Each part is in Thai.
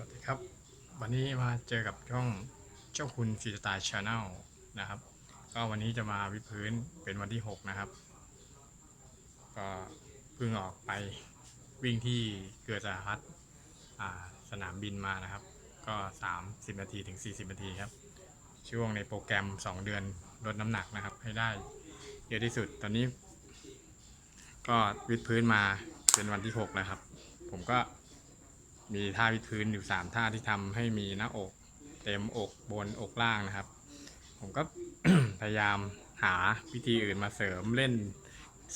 วัสดีครับ วันนี้มาเจอกับช่องเจ้าคุณฟีสไตล์ชาแนลนะครับ ก็วันนี้จะมาวิพื้นเป็นวันที่ 6 นะครับ ก็เพิ่งออกไปวิ่งที่เกือสาพัฒน์อ่าสนามบินมานะครับ ก็ 30 นาทีถึง 40 นาทีครับ ช่วงในโปรแกรม 2 เดือนลดน้ำหนักนะครับ ให้ได้เยอะที่สุดตอนนี้ ก็วิดพื้นมาเป็นวันที่ 6 นะครับ ผมก็ มีท่าวิดพื้นอยู่3ท่าที่ทำให้มีหน้าอก เต็มอกบนอกล่างนะครับ ผมก็พยายามหาวิธีอื่นมาเสริมเล่น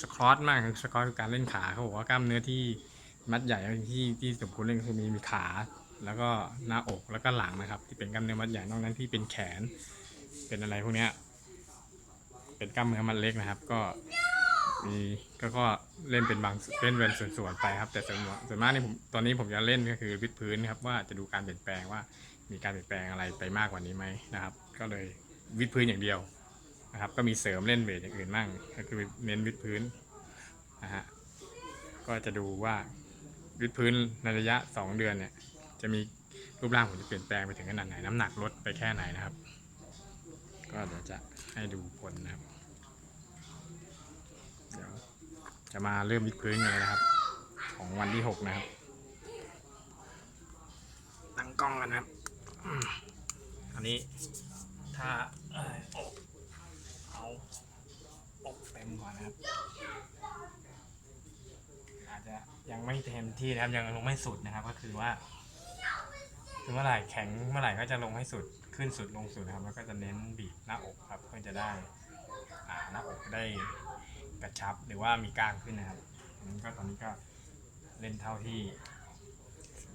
สควอตมากสควอตคือการเล่นขาเขาบอกว่ากล้ามเนื้อที่มัดใหญ่ที่ที่สมควรเล่นคือมีมีขา แล้วก็หน้าอกแล้วก็หลังนะครับ ที่เป็นกล้ามเนื้อมัดใหญ่นอกนั้นที่เป็นแขน เป็นอะไรพวกเนี้ยเป็นกล้ามเนื้อมัดเล็กนะครับ ก็ มีก็ก็เล่นเป็นบางเล่นเป็นส่วนๆไปครับ แต่ส่วนส่วนมากนี่ผมตอนนี้ผมจะเล่นก็คือวิดพื้นครับว่าจะดูการเปลี่ยนแปลงว่ามีการเปลี่ยนแปลงอะไรไปมากกว่านี้ไหมนะครับ ก็เลยวิดพื้นอย่างเดียวนะครับ ก็มีเสริมเล่นเวทอย่างอื่นบ้างก็คือเน้นวิดพื้นนะฮะก็จะดูว่าวิดพื้นในระยะ 2 เดือนเนี่ยจะมีรูปร่างผมจะเปลี่ยนแปลงไปถึงขนาดไหน น้ำหนักลดไปแค่ไหนนะครับ ก็เดี๋ยวจะให้ดูผลนะครับ เดี๋ยวจะมาเริ่มวิดพื้นกันเลยนะครับ ของวันที่6นะครับ ตั้งกล้องกันนะครับ อันนี้ถ้าเอ่ออกเอาอกเต็มก่อนนะครับ อาจจะยังไม่เต็มที่นะครับยังลงไม่สุดนะครับ ก็คือว่าคือเมื่อไหร่แข็งเมื่อไหร่ก็จะลงให้สุดขึ้นสุดลงสุดนะครับ แล้วก็จะเน้นบีบหน้าอกครับเพื่อจะได้หน้าอกได้ กระชับหรือว่ามีกล้างขึ้นนะครับอันนั้นก็ตอนนี้ก็เล่นเท่าที่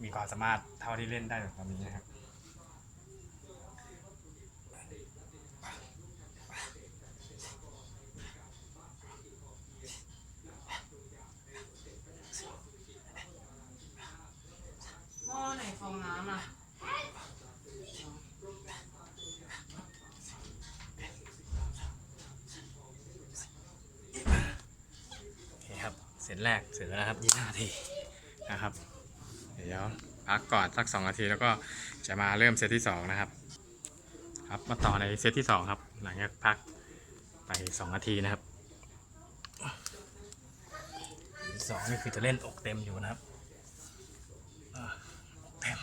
มีความสามารถเท่าที่เล่นได้ตอนนี้นะครับ หม้อไหนฟองน้ำอะ โอเค เซตแรกเสร็จแล้วนะครับยี่ห้าทีนะครับ เดี๋ยวพักก่อนสักสองนาทีแล้วก็จะมาเริ่มเซตที่สองนะครับ ครับมาต่อในเซตที่สองครับ หลังจากพักไปสองนาทีนะครับสองนี่คือจะเล่นอกเต็มอยู่นะครับอ่าอกเต็ม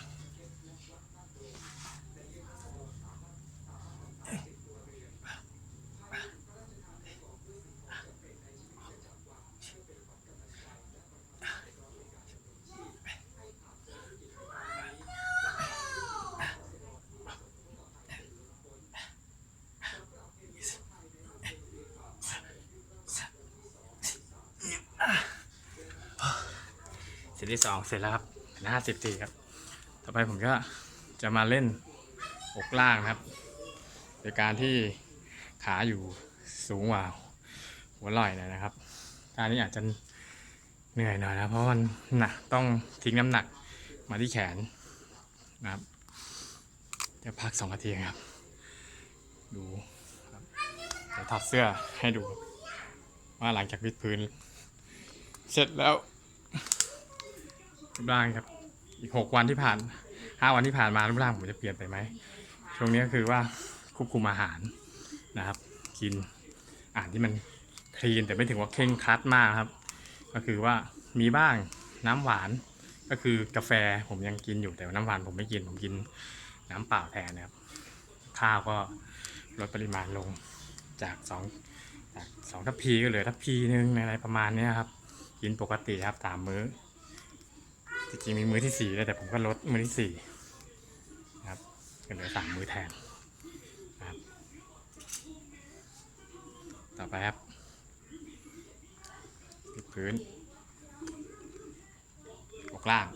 เซ ตที่สองเสร็จแล้วครับห้าสิบทีครับ ต่อไปผมก็จะมาเล่นอกล่างนะครับ โดยการที่ขาอยู่สูงกว่าหัวไหล่หน่อยนะครับท่านี้อาจจะเหนื่อยหน่อยนะเพราะมันหนักต้องทิ้งน้ำหนักมาที่แขนนะครับจะพักสองนาทีครับ ดูครับเดี๋ยวถอดเสื้อให้ดูว่าหลังจากวิดพื้น เสร็จแล้ว รูปร่างครับ อีกหกวันที่ผ่านห้าวันที่ผ่านมารูปร่างผมจะเปลี่ยนไปไหมช่วงนี้ก็คือว่าควบคุมอาหารนะครับ กินอาหารที่มันคลีนแต่ไม่ถึงว่าเคร่งครัดมากครับ ก็คือว่ามีบ้างน้ำหวานก็คือกาแฟผมยังกินอยู่แต่น้ำหวานผมไม่กินผมกินน้ำเปล่าแทนนะครับ ข้าวก็ลดปริมาณลงจากสองจากสองทัพพีก็เหลือทัพพีหนึ่งอะไรประมาณนี้ครับ กินปกติครับสามมื้อ จริงมีมือที่สี่แล้วแต่ผมก็ลดมือที่สี่นะครับก็เหลือสามมือแทนนะครับ ต่อไปครับติดพื้นอกล่าง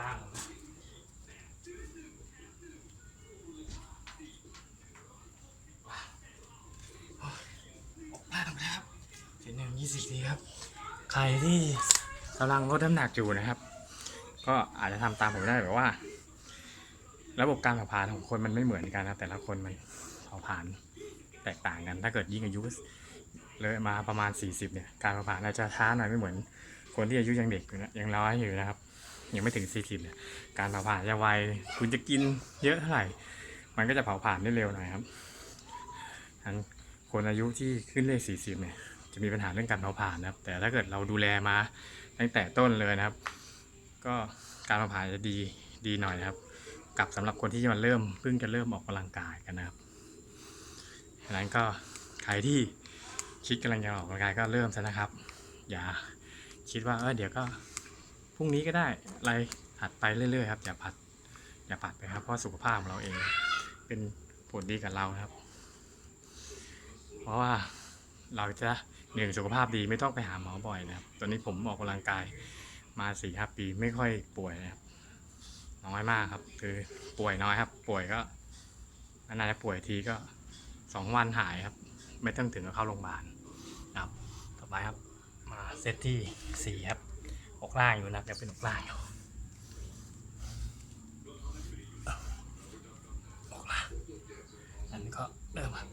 ล่างออกมาล่างนะครับเจ็ดหนึ่งยี่สิบดีครับ ใครที่กำลังลดน้ำหนักอยู่นะครับ ก็อาจจะทำตามผมได้แบบว่า ระบบการเผาผลาญของคนมันไม่เหมือนกันนะแต่ละคนมันเผาผลาญแตกต่างกัน ถ้าเกิดยิ่งอายุเลยมาประมาณ 40เนี่ยการเผาผลาญอาจจะช้าหน่อยไม่เหมือนคนที่อายุยังเด็กอยู่นะยังร้อยอยู่นะครับ ยังไม่ถึง 40เนี่ยการเผาผลาญจะไวคุณจะกินเยอะเท่าไหร่ มันก็จะเผาผลาญได้เร็วหน่อยครับทั้งคนอายุที่ขึ้นเลข 40เนี่ยจะมีปัญหาเรื่องการเผาผลาญนะครับ แต่ถ้าเกิดเราดูแลมาตั้งแต่ต้นเลยนะครับ ก็การเผาผลาญจะดีดีหน่อยนะครับกับสำหรับคนที่มันเริ่มเพิ่งจะเริ่มออกกำลังกายกันนะครับฉะนั้นก็ใครที่คิดกำลังจะออกกำลังกายก็เริ่มซะนะครับ อย่าคิดว่าเออเดี๋ยวก็ พรุ่งนี้ก็ได้อะไรหัดไปเรื่อยๆครับอย่าผัด อย่าปัดไปครับ เพราะสุขภาพของเราเอง เป็นผลดีกับเราครับ เพราะว่าเราจะหนึ่งสุขภาพดีไม่ต้องไปหาหมอบ่อยนะครับ ตอนนี้ผมออกกำลังกายมาสี่ห้าปีไม่ค่อยป่วยนะครับ น้อยมากครับ คือป่วยน้อยครับ ป่วยก็นานๆจะป่วยทีก็สองวันหายครับ ไม่ต้องถึงกับเข้าโรงพยาบาลครับ ต่อไปครับมาเซตที่สี่ครับ อกล่างอยู่นะครับยังเป็นออกล่างอยู่ออกล่างอันนี้ก็เริ่มครับ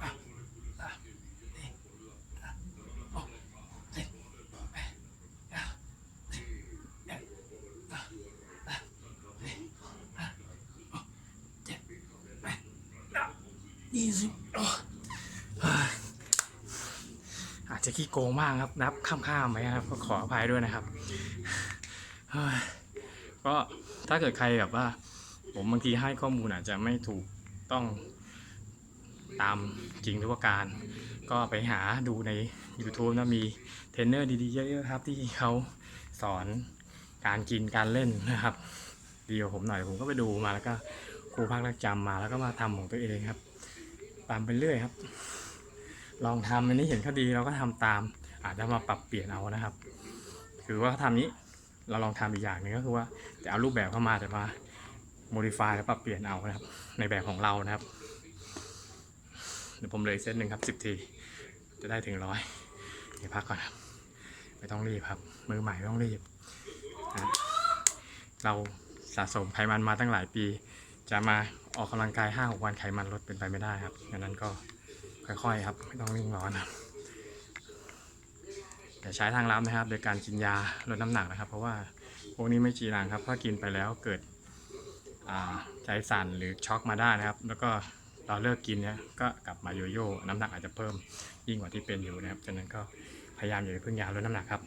อะอะนี่อะหกเจ็ดแปดเก้าสิบเอ็ดสองสามสี่ห้าหกเจ็ดแปดเก้ายี่สิบโอ้ยอา จะขี้โกงมากครับ นับข้ามๆไปครับ ก็ขออภัยด้วยนะครับก็ถ้าเกิดใครแบบว่า ผมบางทีให้ข้อมูลอาจจะไม่ถูกต้องตามจริงทุกประการ ก็ไปหาดูใน YouTube นะมีเทรนเนอร์ดีๆเยอะๆครับ ที่เขาสอนการกินการเล่นนะครับดีกว่าผมหน่อยผมก็ไปดูมาแล้วก็ครูภาครักจำมาแล้วก็มาทำของตัวเองครับ ตามไปเรื่อยครับ ลองทำอันนี้เห็นเขาดีเราก็ทำตาม อาจจะมาปรับเปลี่ยนเอานะครับ คือว่าเขาทำนี้เราลองทำอีกอย่างหนึ่งก็คือว่าจะเอารูปแบบเข้ามาแต่มา modify แล้วปรับเปลี่ยนเอานะครับ ในแบบของเรานะครับเดี๋ยวผมเลยเซตหนึ่งครับสิบที จะได้ถึงร้อยเดี๋ยวพักก่อนครับไม่ต้องรีบครับ มือใหม่ไม่ต้องรีบนะเราสะสมไขมันมาตั้งหลายปี จะมาออกกำลังกายห้าหกวันไขมันลดเป็นไปไม่ได้ครับดังนั้นก็ ค่อยๆครับไม่ต้องรีบร้อนครับแต่ใช้ทางลับนะครับ โดยการกินยาลดน้ำหนักนะครับ เพราะว่าพวกนี้ไม่จีรังครับ ถ้ากินไปแล้วเกิดใจสั่นหรือช็อกมาได้นะครับ แล้วก็เราเลิกกินเนี่ยก็กลับมาโยโย่น้ำหนักอาจจะเพิ่มยิ่งกว่าที่เป็นอยู่นะครับฉะนั้นก็พยายามอย่าไปพึ่งยาลดน้ำหนักครับ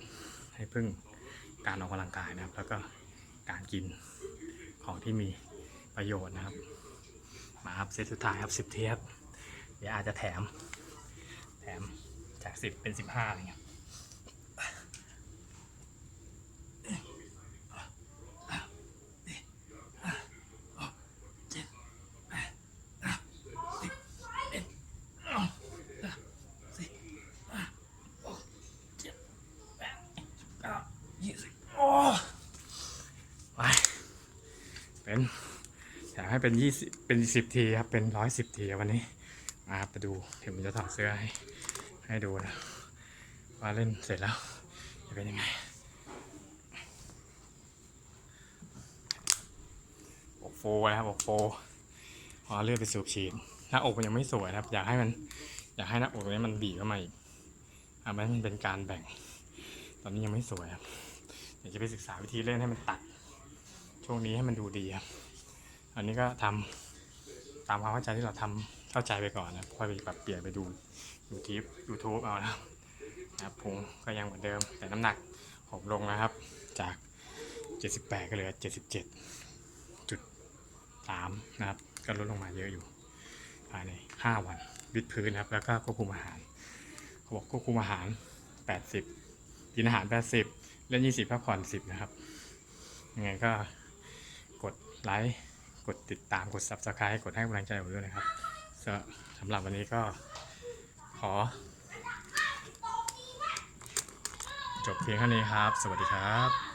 ให้พึ่งการออกกำลังกายนะครับ แล้วก็การกินของที่มีประโยชน์นะครับ มาครับเซตสุดท้ายครับสิบเทียบ เดี๋ยวอาจจะแถม แถมจากสิบเป็นสิบห้าอะไรเงี้ยเป็นอยากให้เป็นยี่สิบเป็นสิบทีครับ เป็นร้อยสิบทีวันนี้ มาครับไปดูเดี๋ยวผมจะถอดเสื้อให้ให้ดูนะว่าเล่นเสร็จแล้วจะเป็นยังไงอกโฟนะครับอกโฟพอเลือดไปสูบฉีดหน้าอกมันยังไม่สวยนะครับ อยากให้มัน อยากให้หน้าอกตรงนี้มันบีบเข้ามาอีกทำให้มันเป็นการแบ่ง ตอนนี้ยังไม่สวยครับเดี๋ยวจะไปศึกษาวิธีเล่นให้มันตัด ช่วงนี้ให้มันดูดีครับ อันนี้ก็ทำตามความเข้าใจที่เราทำ เข้าใจไปก่อนนะค่อยไปปรับเปลี่ยนไปดูยูทูบยูทูบเอานะครับนะครับพุงก็ยังเหมือนเดิมแต่น้ำหนักผมลงนะครับ จาก 78 ก็เหลือ 77จุด3นะครับ ก็ลดลงมาเยอะอยู่ภายใน 5 วันวิดพื้นนะครับแล้วก็ควบคุมอาหารเขาบอกควบคุมอาหาร 80 กินอาหาร 80 เล่น 20พักผ่อน 10 นะครับยังไงก็กดไลค์กดติดตามกด subscribe กดให้กำลังใจผมด้วยนะครับ สสำหรับวันนี้ก็ขอ จบเพียงเท่านี้ครับ สวัสดีครับ